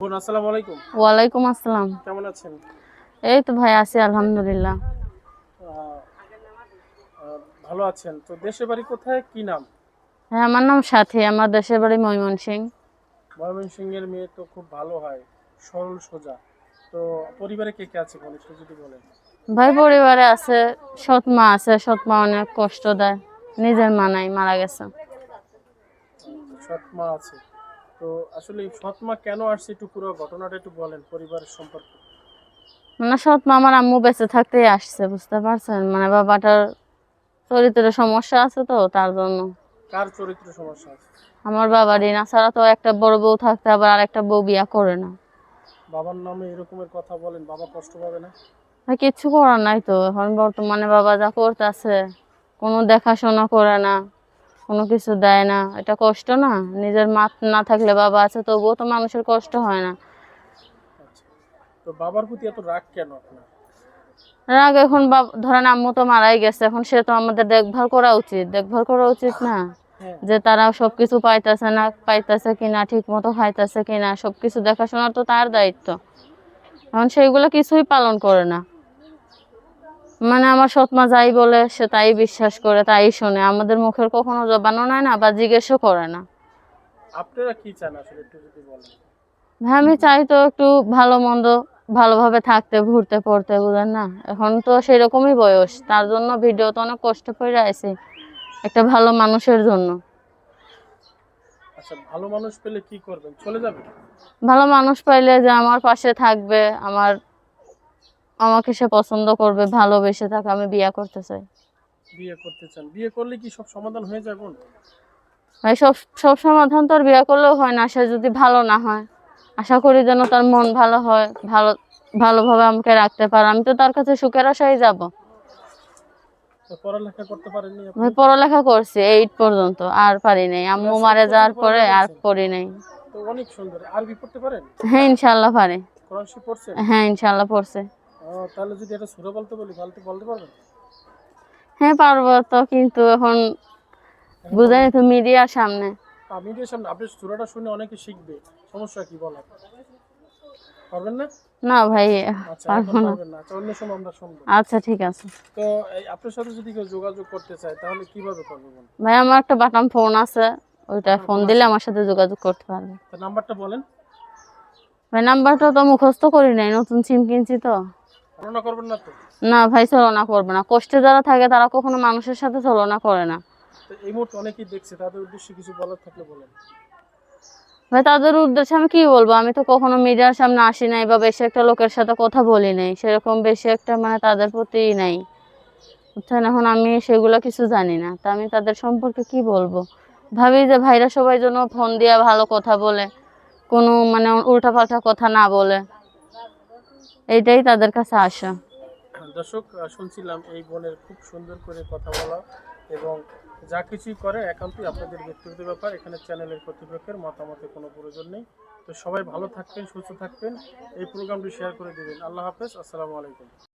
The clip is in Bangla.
বোন আসসালামু আলাইকুম। ওয়ালাইকুম আসসালাম। কেমন আছেন? এই তো ভাই আছি আলহামদুলিল্লাহ। ভালো আছেন। তো দেশের বাড়ি কোথায়? কি নাম? হ্যাঁ আমার নাম সাথী আমার দেশের বাড়ি ময়মনসিং ময়মনসিংহের মেয়ে তো খুব ভালো হয় সরল সোজা। তো পরিবারে কে কে আছে একটু যদি বলেন। ভাই পরিবারে আছে সৎ মা আছে সৎ মা অনেক কষ্ট দেয় নিজের মা নাই মারা গেছে। সৎ মা আছে। তো আসলে এই সৎ মা কেন আসছে একটু পুরো ঘটনাটা একটু বলেন পরিবারের সম্পর্কে। মানে সৎ মা আমার আম্মু বেঁচে থাকতেই আসছে বুঝতে পারছেন? মানে বাবাটার চরিত্রের সমস্যা আছে তো তার জন্য। কার চরিত্র সমস্যা আছে? আমার বাবারই না ছাড়া তো একটা বড় বউ থাকতে আবার আরেকটা বউ বিয়া করে না। বাবার নামে এরকমের কথা বলেন বাবা কষ্ট পাবে না? ভাই কিচ্ছু করার নাই তো। এখন বর্তমানে বাবা যা করতেছে কোনো দেখাশোনা করে না। কোনো কিছু দেয় না। এটা কষ্ট না নিজের মা না থাকলে বাবা আছে তবুও তো মানুষের কষ্ট হয় না। আচ্ছা। তো বাবার প্রতি এত রাগ কেন আপনার? রাগ এখন ধরেন আম্মু তো মারাই গেছে এখন সে তো আমাদের দেখভাল করা উচিত। দেখভাল করা উচিত না হ্যাঁ। যে তারা সবকিছু পাইতেছে না পাইতেছে কিনা ঠিক মতো খাইতেছে কিনা সবকিছু দেখাশোনা তো তার দায়িত্ব। এখন সেইগুলো কিছুই পালন করে না। আমার সৎমা যাই বলে সে তাই বিশ্বাস করে তাই শোনে। আমাদের মুখের কখনো জবানও নেয় না বা জিজ্ঞেসও করে না। আপনারা কি চান আসলে একটু যদি বলেন। ভাই আমি চাই তো একটু ভালো মন্দ ভালোভাবে থাকতে ঘুরতে পড়তে বুঝেন না? এখন তো সেই রকমই বয়স। তার জন্য ভিডিও তো অনেক কষ্ট করে আইছি একটা ভালো মানুষের জন্য। আচ্ছা ভালো মানুষ পেলে কি করবেন? চলে যাবে ভালো মানুষ পাইলে যে আমার পাশে থাকবে আমার আমাকে সে পছন্দ করবে ভালোবেসে থাকে আমি বিয়ে করতে চাই। বিয়ে করতে চান। বিয়ে করলে কি সব সমাধান হয়ে যাবে? ভাই সব সব সমাধান তো আর বিয়ে করলেও হয় না। সে যদি ভালো না হয় আশা করি যেন তার মন ভালো হয় ভালো ভালোভাবে আমাকে রাখতে পারে। আমি তো তার কাছে সুখের আশায় যাব। পড়ালেখা করতে পারেননি আমি পড়ালেখা করছি এইট পর্যন্ত। আর পারি নাই। আম্মু মারা যাওয়ার পরে আর পড়ি নাই। তো অনেক সুন্দর। আরবি পড়তে পারেন? হ্যাঁ ইনশাল্লাহ পারে। কোরআন হ্যাঁ ইনশাল্লাহ পড়ছে। তাহলে যদি এটা সুরে বলতে বলি তাহলে তো বলতে পারবেন হ্যাঁ পারব তো কিন্তু এখন বুঝাই তো মিডিয়ার সামনে। যে সামনে আপনি সুরাটা শুনে অনেকে শিখবে সমস্যা কি বলার পারবেন না? না ভাই আচ্ছা পারব না। আচ্ছা অন্য সময় আমরা শুনব। আচ্ছা ঠিক আছে। তো আপনার সাথে যদি কেউ যোগাযোগ করতে চায় তাহলে কীভাবে করবে বোন ভাই আমার একটা বাটাম ফোন আছে ওইটা ফোন দিলে আমার সাথে যোগাযোগ করতে পারবে। নাম্বারটা বলেন। ভাই নাম্বারটা তো মুখস্থ করি নাই নতুন সিম কিনছি তো। করবেন না ভাই চলনা করবে না। কষ্টে যারা থাকে তারা কখনো মানুষের সাথে চলনা করে না। এই মুহূর্তে অনেকেই দেখছে তাদের উদ্দেশ্যে কিছু বলার থাকলে বলেন। ভাই তাদের উদ্দেশ্যে আমি কি বলব? আমি তো কখনো মিডিয়ার সামনে আসি নাই বা বেশি একটা লোকের সাথে কথা বলি নাই। সেরকম বেশি একটা মানে তাদের প্রতি নাই। বুঝছেন? এখন আমি সেগুলো কিছু জানি না। তা আমি তাদের সম্পর্কে কি বলব? ভাবি যে ভাইরা সবাই জন্য ফোন দিয়ে ভালো কথা বলে কোনো মানে উল্টাপাল্টা কথা না বলে। এইটাই তাদের কাছে আসা দর্শক শুনছিলাম এই বোনের খুব সুন্দর করে কথা বলা এবং যা কিছুই করে একান্তই আপনাদের ব্যক্তিগত ব্যাপার, এখানে চ্যানেলের কর্তৃপক্ষের মতামতের কোনো প্রয়োজন নেই। তো সবাই ভালো থাকবেন, সুস্থ থাকবেন, এই প্রোগ্রামটি শেয়ার করে দেবেন। আল্লাহ হাফেজ, আসসালামু আলাইকুম।